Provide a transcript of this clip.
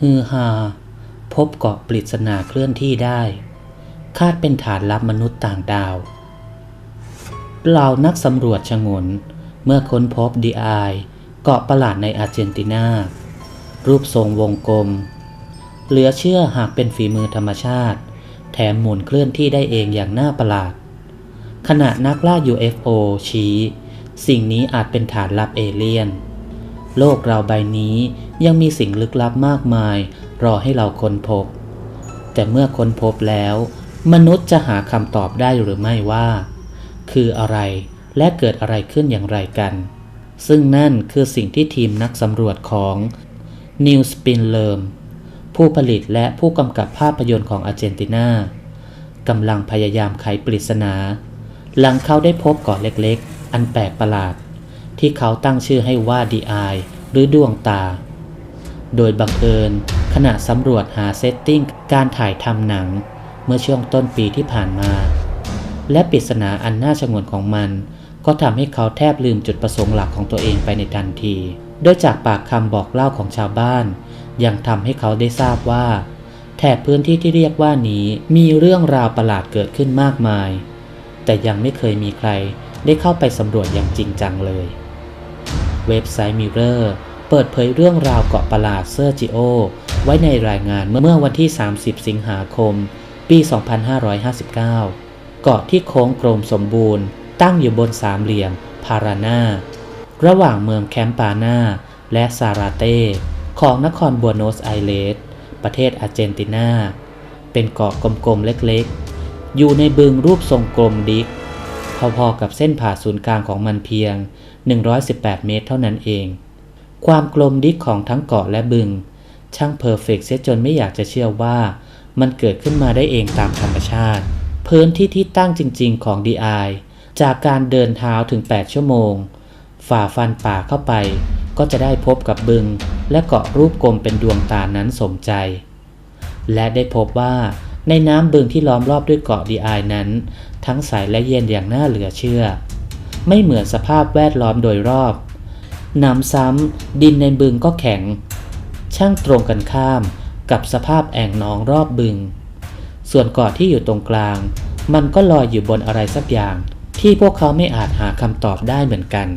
ฮือฮาพบเกาะปริศนาเคลื่อนที่ได้ คาดเป็นฐานลับมนุษย์ต่างดาวเหล่านักสำรวจชงน เมื่อค้นพบดีไอเกาะประหลาดในอาร์เจนตินา รูปทรงวงกลม เหลือเชื่อหากเป็นฝีมือธรรมชาติ แถมหมุนเคลื่อนที่ได้เองอย่างน่าประหลาด ขณะนักล่า UFO ชี้ สิ่งนี้อาจเป็นฐานลับเอเลี่ยน โลกเราใบนี้ยังมีสิ่งลึกลับมากมาย รอให้เราค้นพบ แต่เมื่อค้นพบแล้ว มนุษย์จะหาคำตอบได้หรือไม่ว่า คืออะไรและเกิดอะไรขึ้นอย่างไรกัน ซึ่งนั่นคือสิ่งที่ทีมนักสำรวจของ New Spin l e r m ผู้ผลิตและผู้กำกับภาพยนตร์ของอาร์เจนตินากำลังพยายามไขปริศนา หลังเขาได้พบเกาะเล็กๆ อันแปลกประหลาด ที่เขาตั้งชื่อให้ว่าดีไอหรือดวงตา โดยบังเอิญขณะสำรวจหาเซตติ้งการถ่ายทำหนัง เมื่อช่วงต้นปีที่ผ่านมา และปริศนาอันน่าชงนของมัน ก็ทำให้เขาแทบลืมจุดประสงค์หลักของตัวเองไปในทันทีโดยจากปากคำบอกเล่าของชาวบ้าน ยังทำให้เขาได้ทราบว่า แถบพื้นที่ที่เรียกว่านี้มีเรื่องราวประหลาดเกิดขึ้นมากมาย แต่ยังไม่เคยมีใครได้เข้าไปสำรวจอย่างจริงจังเลย เว็บไซต์ Mirror เปิดเผยเรื่องราวเกาะประหลาดเซอร์จิโอ ไว้ในรายงานเมื่อวันที่ 30 สิงหาคม ปี 2559 เกาะที่โค้งกลมสมบูรณ์ ตั้งอยู่บนสามเหลี่ยมพารานาระหว่างเมืองแคมปานาและซาราเต้ของนครบัวโนสไอเรสประเทศอาร์เจนตินา เป็นเกาะกลมๆเล็กๆ อยู่ในบึงรูปทรงกลมดิกพอๆกับเส้นผ่าศูนย์กลางของมันเพียง 118 เมตรเท่านั้นเอง ความกลมดิกของทั้งเกาะและบึง ช่างเพอร์เฟกต์เสียจนไม่อยากจะเชื่อว่ามันเกิดขึ้นมาได้เองตามธรรมชาติ พื้นที่ที่ตั้งจริงๆของ DI จากการเดินเท้าถึง 8 ชั่วโมง ฝ่าฟันป่าเข้าไป ก็จะได้พบกับบึง และเกาะรูปกลมเป็นดวงตานั้นสมใจ และได้พบว่าในน้ำบึงที่ล้อมรอบด้วยเกาะดีไอนั้น ทั้งใสและเย็นอย่างน่าเหลือเชื่อ ไม่เหมือนสภาพแวดล้อมโดยรอบน้ำซ้ำดินในบึงก็แข็ง ช่างตรงกันข้ามกับสภาพแอ่งน้องรอบบึง ส่วนเกาะที่อยู่ตรงกลาง มันก็ลอยอยู่บนอะไรสักอย่าง ที่พวกเขาไม่อาจหาคำตอบได้เหมือนกัน